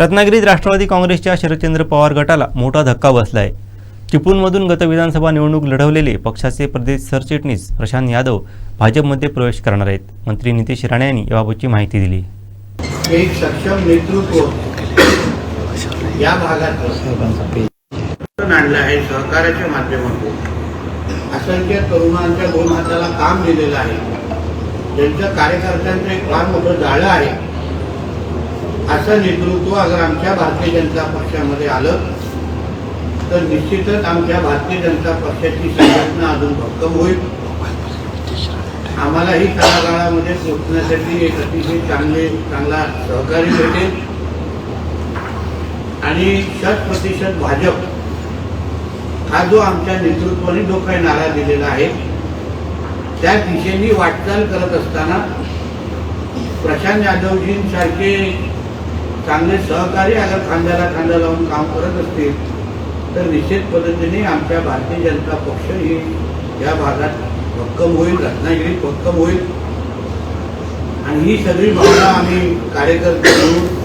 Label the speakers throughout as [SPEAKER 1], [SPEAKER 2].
[SPEAKER 1] रत्नागिरीत राष्ट्रवादी काँग्रेसच्या शरदचंद्र पवार गटाला मोठा धक्का बसला आहे चिपळूणमधून गत विधानसभा निवडणूक लढवलेले पक्षाचे प्रदेश सरचिटणीस प्रशांत यादव भाजपमध्ये प्रवेश करणार आहेत. मंत्री नितेश राणे यांनी याबाबतची माहिती दिली.
[SPEAKER 2] एक सक्षम नेतृत्व या भागात आणलं आहे सहकार्याच्या माध्यमातून. असंख्य तरुणांच्या दोन हाताला काम दिलेलं आहे. ज्यांच्या कार्यकर्त्यांचं एक फार मोठं जाळं आहे. असं नेतृत्व अगर आमच्या भारतीय जनता पक्षामध्ये आलं तर निश्चितच आमच्या भारतीय जनता पक्षाची संघटना अजून भक्कम होईल. आम्हालाही तळागाळामध्ये पोचण्यासाठी एक अतिशय चांगले चांगला सहकार्य भेटेल. आणि शत प्रतिशत भाजप हा जो आमच्या नेतृत्वाने जो काही नारा दिलेला आहे त्या दिशेने वाटचाल करत असताना प्रशांत यादवजींसारखे चांगले सहकारी अगर खांद्याला खांदा लावून काम करत असतील तर निश्चित पद्धतीने आमच्या भारतीय जनता पक्ष ही या भागात भक्कम होईल रत्नागिरीत भक्कम होईल. आणि ही सगळी भावना आम्ही कार्यकर्ते म्हणून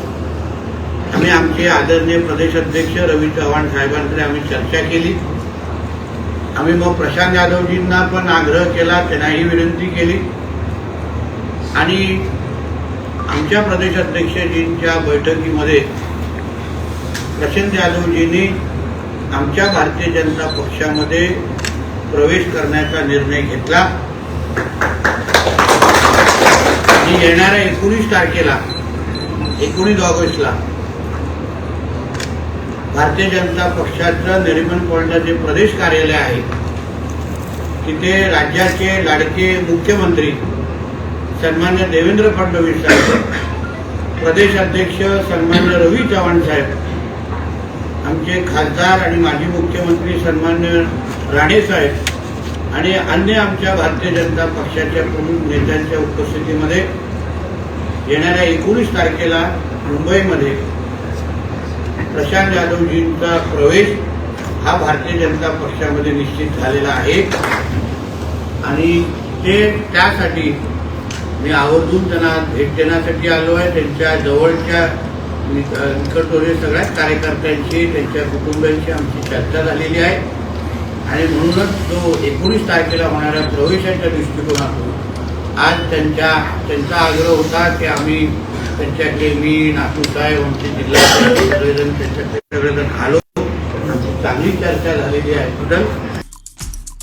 [SPEAKER 2] आम्ही आमचे आदरणीय प्रदेश अध्यक्ष रवी चव्हाण साहेबांकडे आम्ही चर्चा केली. आम्ही मग प्रशांत यादवजींना पण आग्रह केला त्यांनाही विनंती केली. आणि आमच्या प्रदेशाध्यक्षजींच्या बैठकीमध्ये प्रशांत यादवजींनी आमच्या भारतीय जनता पक्षामध्ये प्रवेश करण्याचा निर्णय घेतला. आणि येणाऱ्या एकोणीस तारखेला एकोणीस ऑगस्टला भारतीय जनता पक्षाचं नरिमन पॉइंटला जे प्रदेश कार्यालय आहे तिथे राज्याचे लाडके मुख्यमंत्री सन्मान्य देवेंद्र फडणवीस साहेब प्रदेश अध्यक्ष सन्मान्य रवी चव्हाण साहेब आमचे खासदार आणि माजी मुख्यमंत्री सन्मान्य राणे साहेब आणि अन्य आमच्या भारतीय जनता पक्षाच्या प्रमुख नेत्यांच्या उपस्थितीमध्ये येणाऱ्या एकोणीस तारखेला मुंबईमध्ये प्रशांत यादवजींचा प्रवेश हा भारतीय जनता पक्षामध्ये निश्चित झालेला आहे. आणि ते त्यासाठी मी आवर्जून त्यांना भेट देण्यासाठी आलो आहे. त्यांच्या जवळच्या निक- निकटोरे सगळ्याच कार्यकर्त्यांशी त्यांच्या कुटुंबियांशी आमची चर्चा झालेली आहे. आणि म्हणूनच जो एकोणीस तारखेला होणाऱ्या प्रवेशाच्या दृष्टिकोनातून आज त्यांच्या त्यांचा आग्रह होता की आम्ही त्यांच्याकडे मी नातूसाहेब आमचे जिल्हा सगळेजण त्यांच्याकडे सगळेजण आलो. आमची चांगली चर्चा झालेली आहे. बद्दल